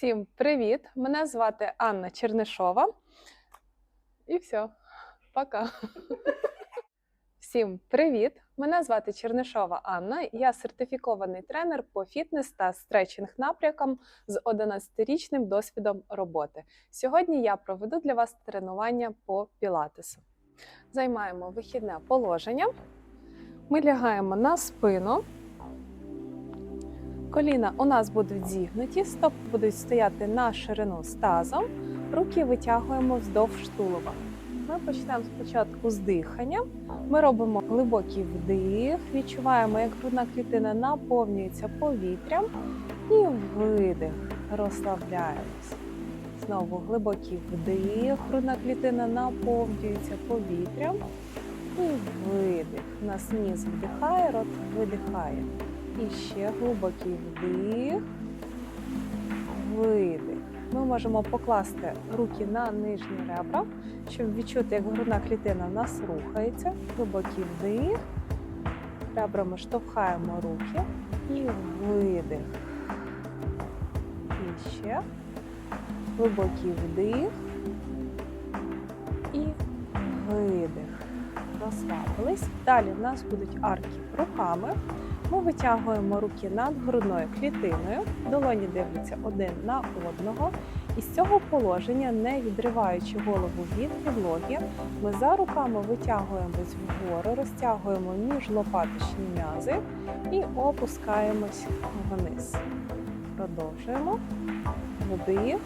Всім привіт! Мене звати Анна Чернишова. І все, пока. Всім привіт! Мене звати Чернишова Анна. Я сертифікований тренер по фітнес та стретчинг напрямкам з 11-річним досвідом роботи. Сьогодні я проведу для вас тренування по пілатесу. Займаємо вихідне положення. Ми лягаємо на спину. Коліна у нас будуть зігнуті, стопи будуть стояти на ширину з тазом, руки витягуємо вздовж тулуба. Ми почнемо спочатку з дихання. Ми робимо глибокий вдих, відчуваємо, як грудна клітина наповнюється повітрям, і видих, розслабляємось. Знову глибокий вдих, грудна клітина наповнюється повітрям. І видих. У нас ніс вдихає, рот видихає. І ще глибокий вдих, видих. Ми можемо покласти руки на нижні ребра, щоб відчути, як грудна клітина в нас рухається. Глибокий вдих. Ребрами штовхаємо руки і видих. І ще глибокий вдих і видих. Розслабились. Далі в нас будуть арки руками. Ми витягуємо руки над грудною клітиною, долоні дивляться один на одного. І з цього положення, не відриваючи голову від підлоги, ми за руками витягуємось вгору, розтягуємо між лопаточні м'язи і опускаємось вниз. Продовжуємо вдих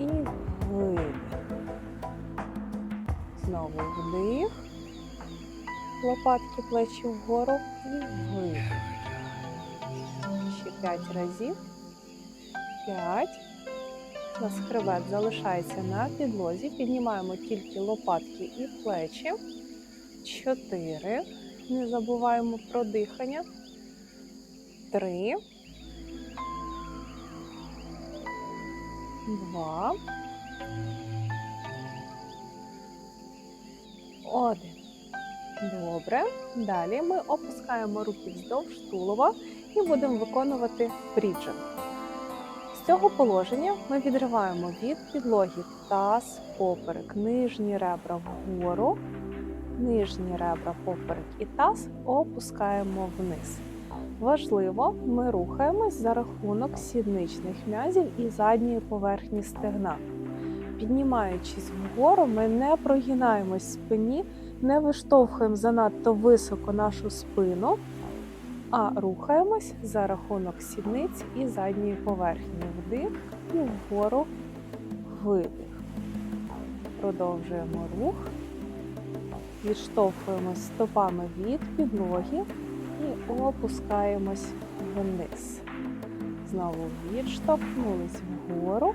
і видих. Знову вдих лопатки плечі вгору і видих. Ще п'ять разів. П'ять. У нас хребет залишається на підлозі. Піднімаємо тільки лопатки і плечі. Чотири. Не забуваємо про дихання. Три. Два. Один. Добре. Далі ми опускаємо руки вздовж тулова і будемо виконувати бріджинг. З цього положення ми відриваємо від підлоги таз, поперек, нижні ребра вгору, нижні ребра поперек і таз опускаємо вниз. Важливо, ми рухаємось за рахунок сідничних м'язів і задньої поверхні стегна. Піднімаючись вгору, ми не прогинаємось спині, не виштовхуємо занадто високо нашу спину, а рухаємось за рахунок сідниць і задньої поверхні. Вдих і вгору видих. Продовжуємо рух, відштовхуємось стопами від підлоги і опускаємось вниз. Знову відштовхнулись вгору.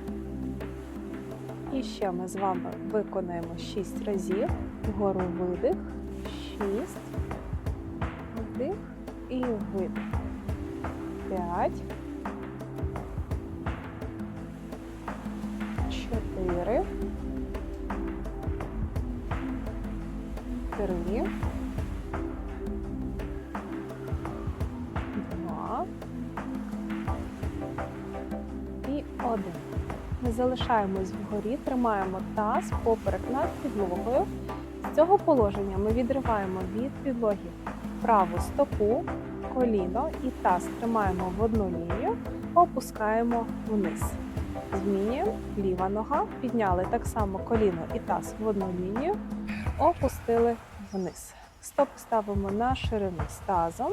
І ще ми з вами виконаємо 6 разів. Вгору видих, 6, вдих і видих. 5, залишаємось вгорі, тримаємо таз поперек над підлогою. З цього положення ми відриваємо від підлоги праву стопу, коліно і таз тримаємо в одну лінію, опускаємо вниз. Змінюємо ліва нога, підняли так само коліно і таз в одну лінію, опустили вниз. Стоп ставимо на ширину з тазом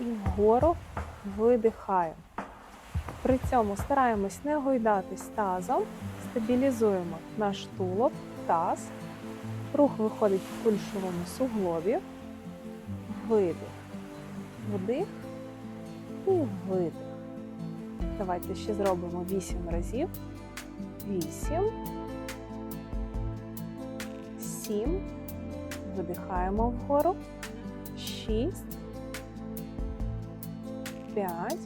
і вгору видихаємо. При цьому стараємось не гойдатись тазом, стабілізуємо наш тулуб, таз. Рух виходить в кульшовому суглобі. Видих. Вдих і видих. Давайте ще зробимо 8 разів. 8. 7. Видихаємо вгору. 6. 5.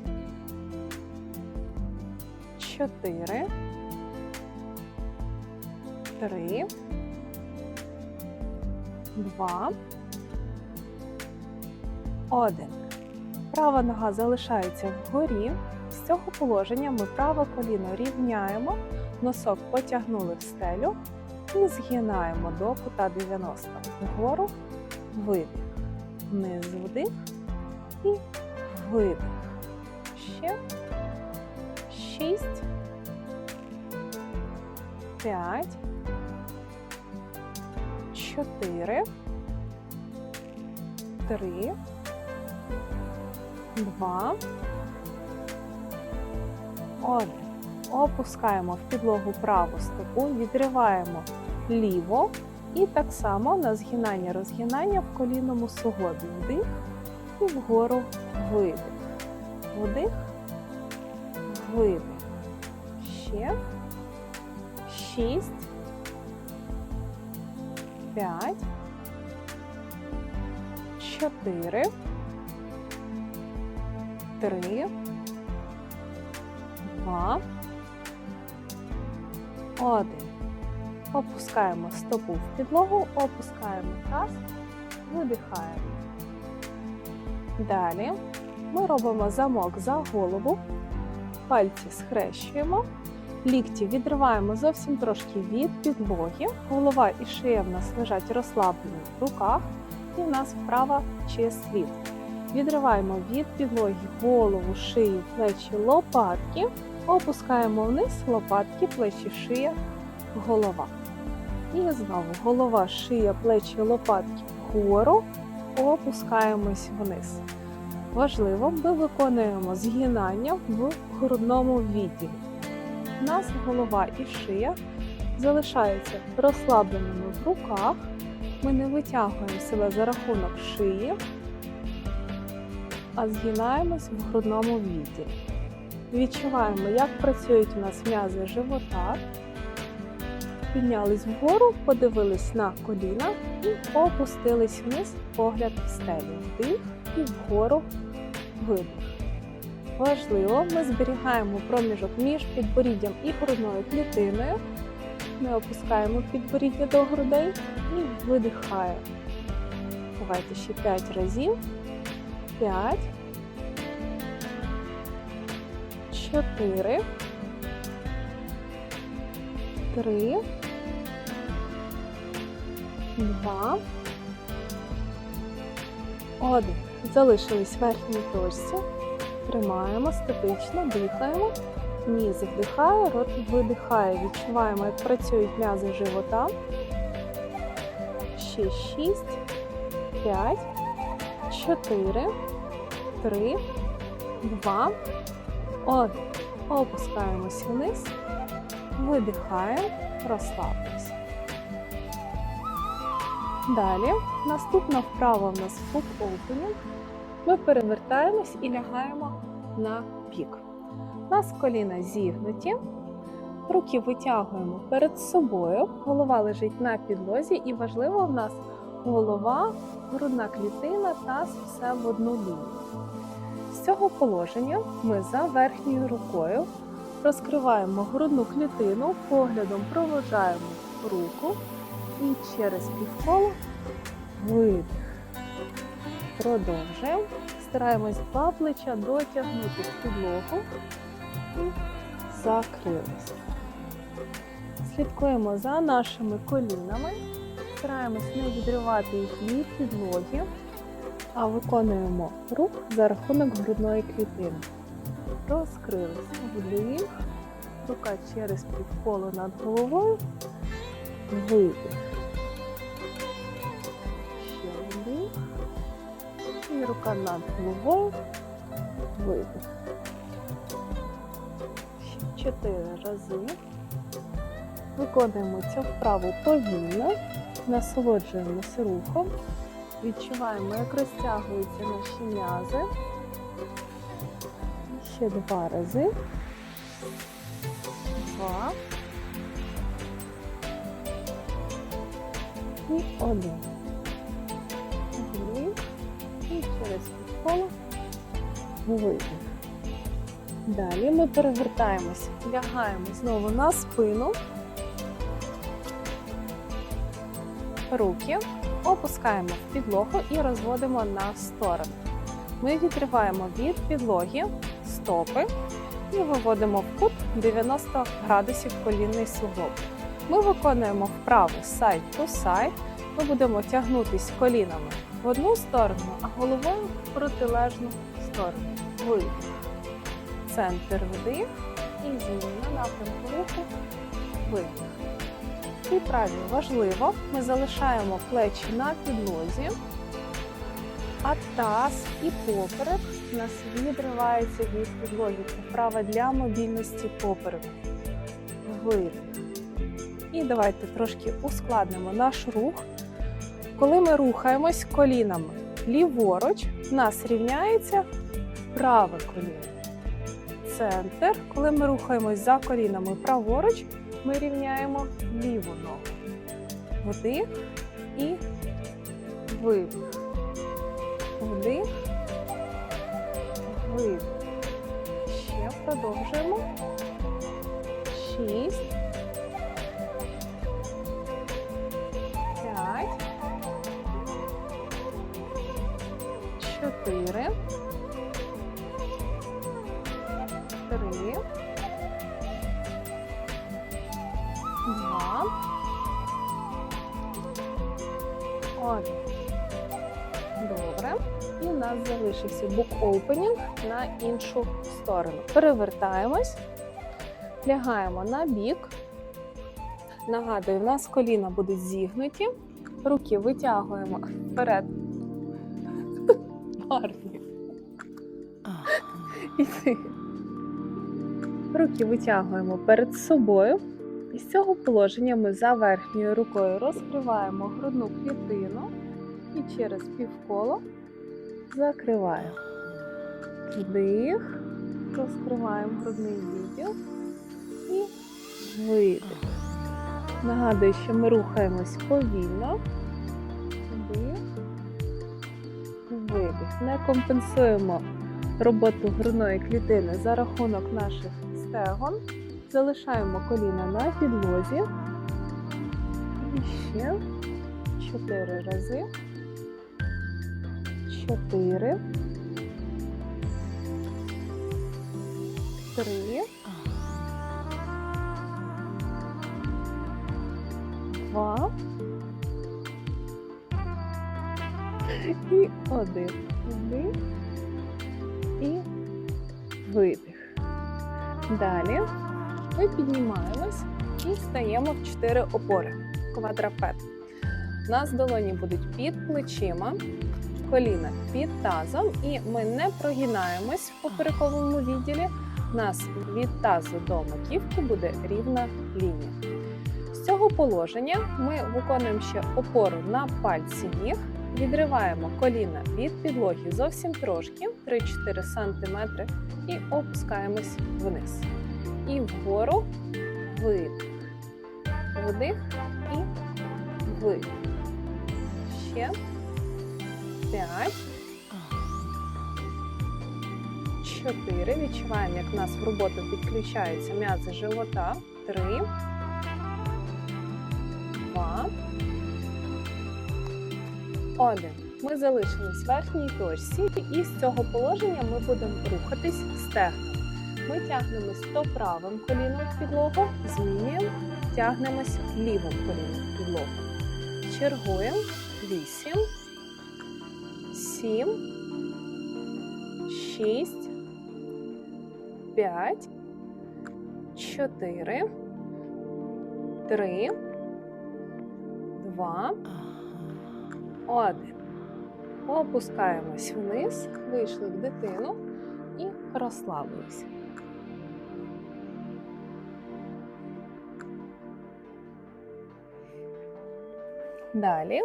4, 3, 2, 1. Права нога залишається вгорі. З цього положення ми праве коліно рівняємо, носок потягнули в стелю і згинаємо до кута 90. Вгору видих, вниз вдих і видих. Ще. Шість. П'ять. Чотири. Три. Два. Один. Опускаємо в підлогу праву стопу, відриваємо ліво і так само на згинання розгинання в колінному суглобі. Вдих і вгору видих. Вдих, видих. Ще. Шість. П'ять. Чотири. Три. Два. Один. Опускаємо стопу в підлогу, опускаємо таз, видихаємо. Далі ми робимо замок за голову, пальці схрещуємо, лікті відриваємо зовсім трошки від підлоги, голова і шия в нас лежать розслаблені в руках, і в нас вправа чист слід. Відриваємо від підлоги голову, шию, плечі, лопатки, опускаємо вниз лопатки, плечі, шия, голова. І знову голова, шия, плечі, лопатки вгору, опускаємось вниз. Важливо, ми виконуємо згинання в грудному відділі. У нас голова і шия залишаються розслабленими в руках. Ми не витягуємо себе за рахунок шиї, а згинаємось в грудному відділі. Відчуваємо, як працюють у нас м'язи живота. Піднялись вгору, подивились на коліна і опустились вниз, погляд в стелю. Вдих і вгору видих. Важливо, ми зберігаємо проміжок між підборіддям і грудною клітиною. Ми опускаємо підборіддя до грудей і видихаємо. Давайте ще 5 разів. 5. 4. 3. 2. 1. Залишились в верхній точці. Тримаємо статично, дихаємо. Ніс вдихає, рот видихає. Відчуваємо, як працюють м'язи живота. Ще 6, 5, 4, 3, 2, 1. Опускаємось вниз. Видихаємо, розслабимося. Далі наступна вправа в нас foot opening. Ми перевертаємось і лягаємо на бік. У нас коліна зігнуті, руки витягуємо перед собою, голова лежить на підлозі, і важливо в нас голова, грудна клітина, таз все в одну лінію. З цього положення ми за верхньою рукою розкриваємо грудну клітину, поглядом провожаємо руку і через півколо видих. Продовжуємо. Стараємось два плеча дотягнути в підлогу і закрилися. Слідкуємо за нашими колінами, стараємось не відривати їх від підлоги, а виконуємо рух за рахунок грудної клітини. Розкрилися вдих, рука через півколо над головою, видих. І рука над головою, видих. Чотири рази. Виконуємо цю вправу повільно, насолоджуємося рухом, відчуваємо, як розтягуються наші м'язи. Ще два рази. Два. І один. Видих. Далі ми перевертаємось, лягаємо знову на спину. Руки опускаємо в підлогу і розводимо на сторони. Ми відриваємо від підлоги стопи і виводимо в кут 90 градусів колінний суглоб. Ми виконуємо вправу side to side. Ми будемо тягнутись колінами в одну сторону, а головою в протилежну сторону. Видих. Центр вдих і зміна напрямку руху. Видих. І правильно важливо, ми залишаємо плечі на підлозі, а таз і поперек у нас відривається від підлоги. Це вправа для мобільності попереку. Видих. І давайте трошки ускладнимо наш рух. Коли ми рухаємось колінами ліворуч, в нас рівняється праве коліно. Центр. Коли ми рухаємось за колінами праворуч, ми рівняємо ліву ногу. Вдих і видих. Вдих. Видих. Ще продовжуємо. Шість. П'ять. Чотири. Нас залишився бук опенінг на іншу сторону. Перевертаємось, лягаємо на бік. Нагадую, в нас коліна будуть зігнуті. Руки витягуємо вперед. Руки витягуємо перед собою. І з цього положення ми за верхньою рукою розкриваємо грудну клітину і через півколо закриваємо. Вдих, розкриваємо грудний відділ і видих. Нагадую, що ми рухаємось повільно. Вдих, видих. Не компенсуємо роботу грудної клітини за рахунок наших стегон. Залишаємо коліна на підлозі. І ще чотири рази. Чотири. Три. Два. І один. Вдих. І видих. Далі ми піднімаємось і стаємо в чотири опори. Квадрапет. У нас долоні будуть під плечима, коліна під тазом, і ми не прогинаємось в поперековому відділі. У нас від тазу до маківки буде рівна лінія. З цього положення ми виконуємо ще опору на пальці ніг, відриваємо коліна від підлоги зовсім трошки, 3-4 см, і опускаємось вниз. І вгору видих. Вдих і видих. Ще. П'ять. Чотири. Відчуваємо, як в нас в роботу підключаються м'язи живота. Три. Два. Один. Ми залишились в верхній точці, і з цього положення ми будемо рухатись стегном. Ми тягнемось то правим коліном в підлогу, змінюємо, тягнемось лівим коліном в підлогу. Чергуємо. Вісім, сім, шість, п'ять, чотири, три, два, один. Опускаємось вниз, вийшли в дитину і розслабилися. Далі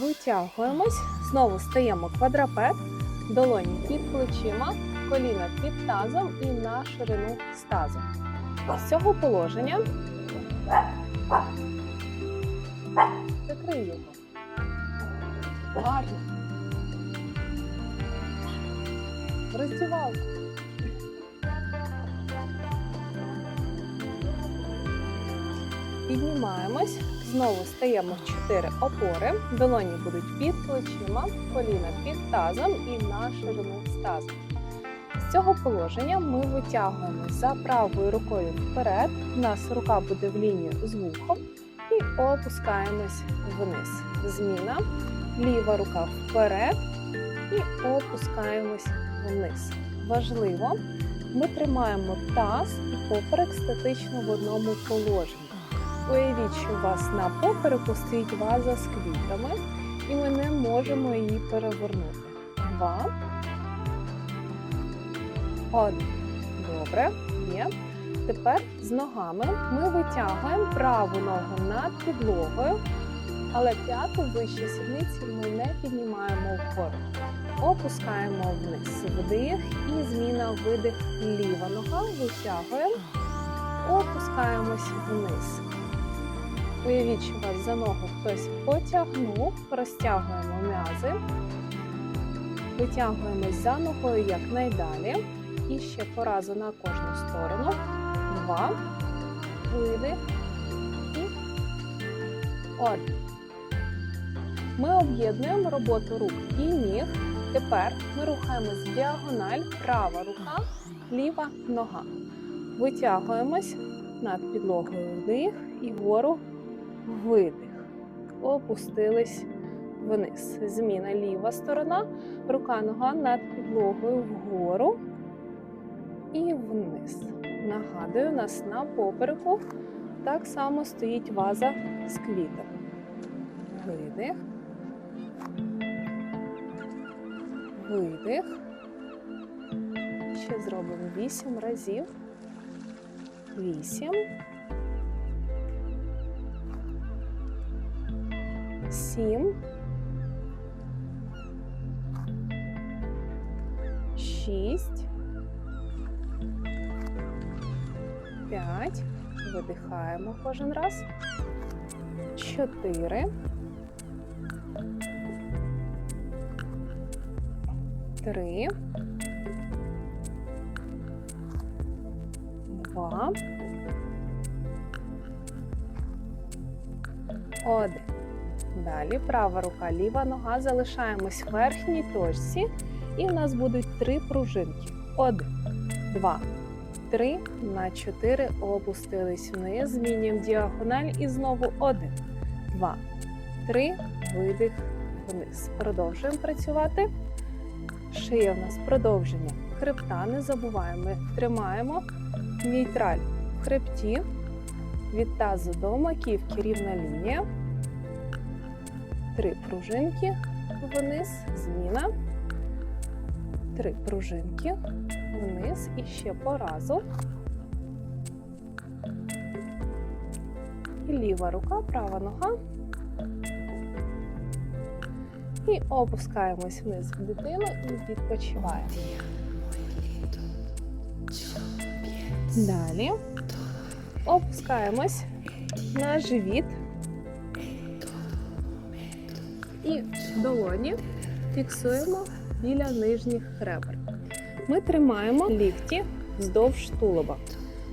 витягуємось, знову стаємо квадрапет, долоні під плечима, коліна під тазом і на ширину з тазом. З цього положення закрий його. Гарно. Роздівалку. Піднімаємось, знову стаємо в чотири опори. Долоні будуть під плечима, коліна під тазом і на ширину з тазом. З цього положення ми витягуємо за правою рукою вперед. У нас рука буде в лінію з вухом і опускаємось вниз. Зміна. Ліва рука вперед і опускаємось вниз. Важливо, ми тримаємо таз і поперек статично в одному положенні. Уявіть, що у вас на попереку стоїть ваза з квітами, і ми не можемо її перевернути. Два. Один. Добре, є. Тепер з ногами ми витягуємо праву ногу над підлогою, але п'яту вище сідниці ми не піднімаємо вгору. Опускаємо вниз вдих і зміна видих ліва нога. Витягуємо, опускаємось вниз. Уявіть, що вас за ногу хтось потягнув, розтягуємо м'язи, витягуємось за ногою якнайдалі. І ще по разу на кожну сторону. Два. Видих. І один. Ми об'єднуємо роботу рук і ніг. Тепер ми рухаємось в діагональ, права рука, ліва нога. Витягуємось над підлогою вдих і вгору видих. Опустились вниз. Зміна ліва сторона, рука нога над підлогою вгору і вниз. Нагадую, у нас на попереку так само стоїть ваза з квітами. Видих. Видих. Ще зробимо 8 разів. 8. 7. 6. 5. Видихаємо кожен раз. 4. 3. 2. 1. Далі права рука, ліва нога. Залишаємось в верхній точці. І в нас будуть три пружинки. Один, два, три. На чотири опустились вниз. Змінюємо діагональ і знову один, два, три. Видих вниз. Продовжуємо працювати. Шия в нас продовження. Хребта не забуваємо. Тримаємо нейтраль в хребті. Від тазу до маківки рівна лінія. Три пружинки вниз, зміна. Три пружинки вниз і ще по разу. І ліва рука, права нога. І опускаємось вниз в дитину і відпочиваємо. Далі опускаємось на живіт. І долоні фіксуємо біля нижніх ребер. Ми тримаємо лікті вздовж тулуба.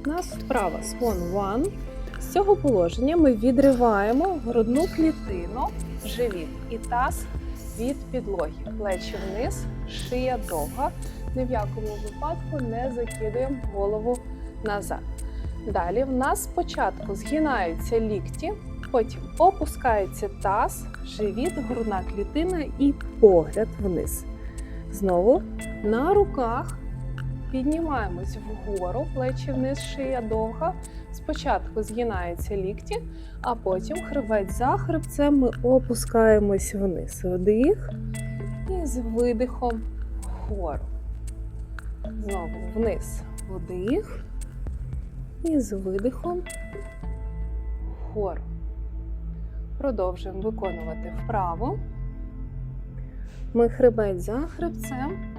У нас вправа Swan One. З цього положення ми відриваємо грудну клітину, живіт і таз від підлоги. Плечі вниз, шия довга. Ні в якому випадку не закидуємо голову назад. Далі в нас спочатку згинаються лікті, потім опускається таз, живіт, грудна клітина і погляд вниз. Знову на руках піднімаємось вгору, плечі вниз, шия довга. Спочатку згинаються лікті, а потім хребець за хребцем ми опускаємось вниз. Вдих і з видихом вгору. Знову вниз. Вдих. І з видихом вгору. Продовжуємо виконувати вправо. Ми хребець за хребцем,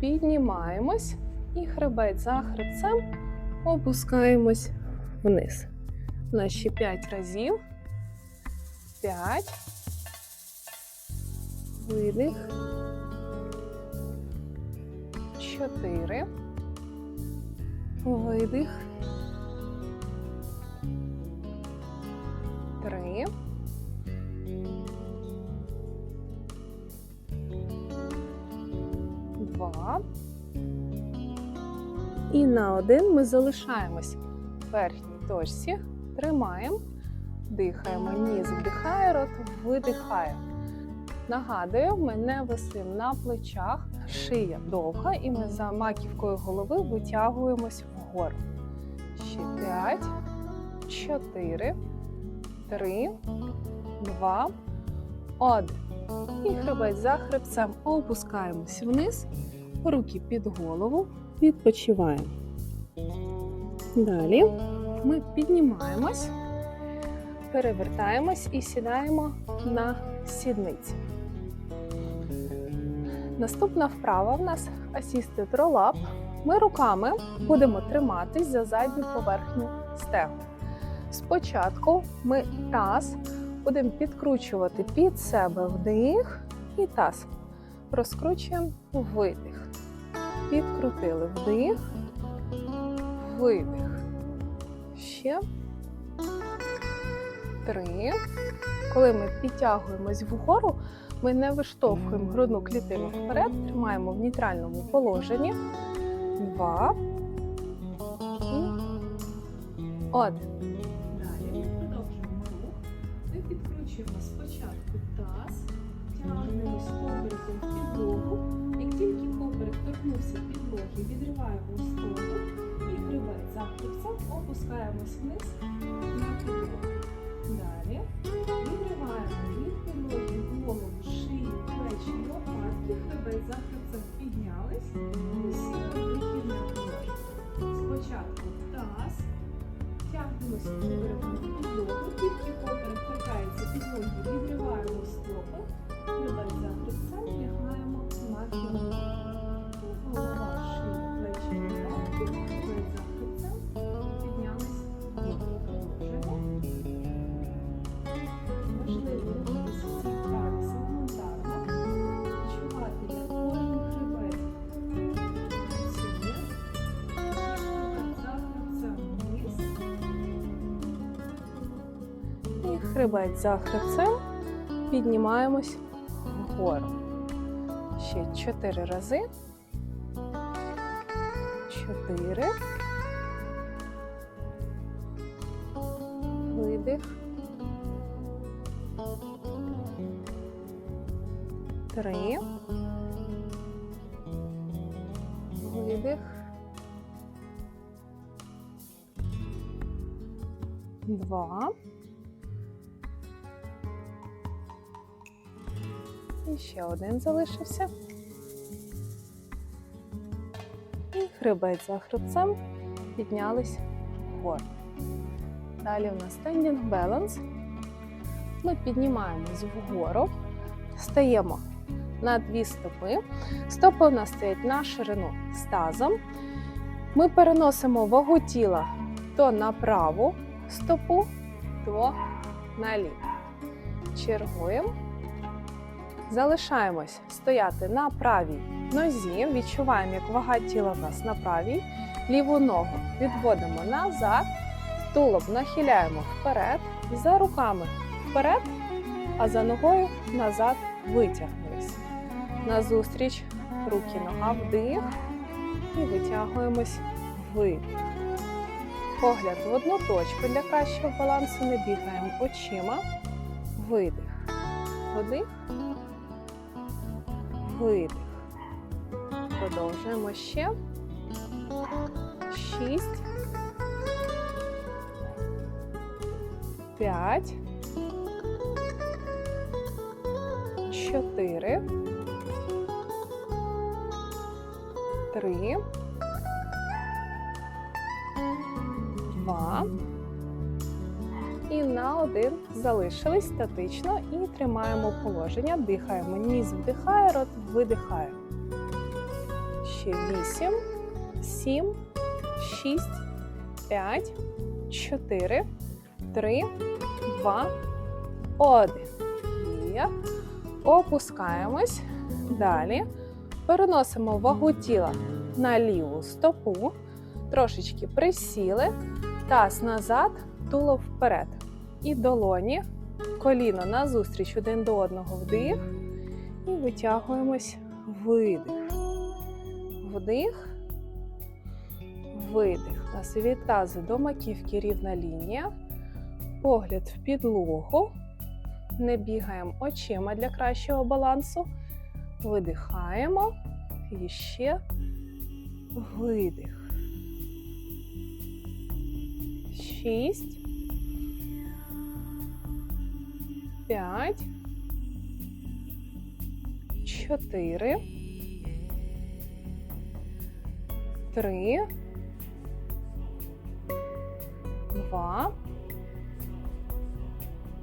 піднімаємось і хребець за хребцем опускаємось вниз. Ще 5 разів. 5. Видих. 4. Видих. Три. Два. І на один ми залишаємось в верхній точці, тримаємо, дихаємо, ніс вдихає, рот видихає. Нагадую, ми не висимо на плечах, шия довга, і ми за маківкою голови витягуємось вгору. Ще 5, 4, 3, 2, 1. І хребець за хребцем опускаємось вниз, руки під голову, відпочиваємо. Далі ми піднімаємось, перевертаємось і сідаємо на сідниці. Наступна вправа в нас Assisted Roll-Up. Ми руками будемо триматись за задню поверхню стегу. Спочатку ми таз будемо підкручувати під себе вдих і таз. Розкручуємо видих. Підкрутили вдих, видих. Ще три. Коли ми підтягуємось вгору, ми не виштовхуємо грудну клітину вперед, тримаємо в нейтральному положенні. Два. І один. В підлогу. Як тільки поперек торкнувся підлоги, відриваємо стопу і хребет за хребцем опускаємось вниз хребет за хребцем піднімаємось вгору. Ще чотири рази. Чотири. Видих. Три. Видих. Два. Ще один залишився. І хребець за хребцем піднялись вгору. Далі у нас standing balance. Ми піднімаємось вгору, стаємо на дві стопи. Стопи у нас стоять на ширину з тазом. Ми переносимо вагу тіла то на праву стопу, то на ліву. Чергуємо. Залишаємось стояти на правій нозі. Відчуваємо, як вага тіла в нас на правій. Ліву ногу відводимо назад, тулуб нахиляємо вперед, за руками вперед, а за ногою назад витягнулись. Назустріч руки, нога вдих і витягуємось видих. Погляд в одну точку для кращого балансу не бігаємо очима. Видих. Вдих. Видих. Продовжуємо ще. Шість. П'ять. Чотири. Три. Два. І на один залишились статично і тримаємо положення. Дихаємо. Ніс вдихає, рот видихає. Ще вісім, сім, шість, п'ять, чотири, три, два, один. Є. Опускаємось. Далі переносимо вагу тіла на ліву стопу. Трошечки присіли, таз назад, тулов вперед. І долоні, коліно назустріч один до одного вдих. І витягуємось видих. Вдих, Видих. У нас від тазу до маківки рівна лінія. Погляд в підлогу. Не бігаємо очима для кращого балансу. Видихаємо. І ще видих. Шість. П'ять. Чотири. Три. Два.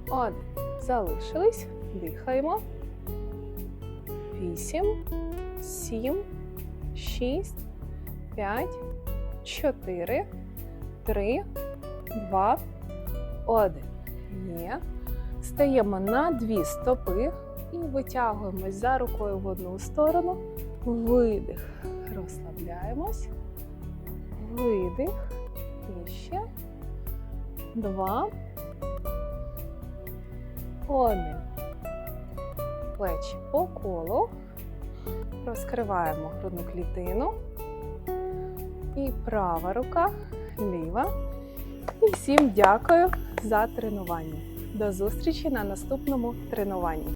Один. Залишились. Дихаємо. Вісім. Сім. Шість. П'ять. Чотири. Три. Два. Один. Є. Стаємо на дві стопи і витягуємось за рукою в одну сторону. Видих. Розслабляємось. Видих. І ще. Два. Один. Плечі по колу. Розкриваємо грудну клітину. І права рука, ліва. І всім дякую за тренування. До зустрічі на наступному тренуванні.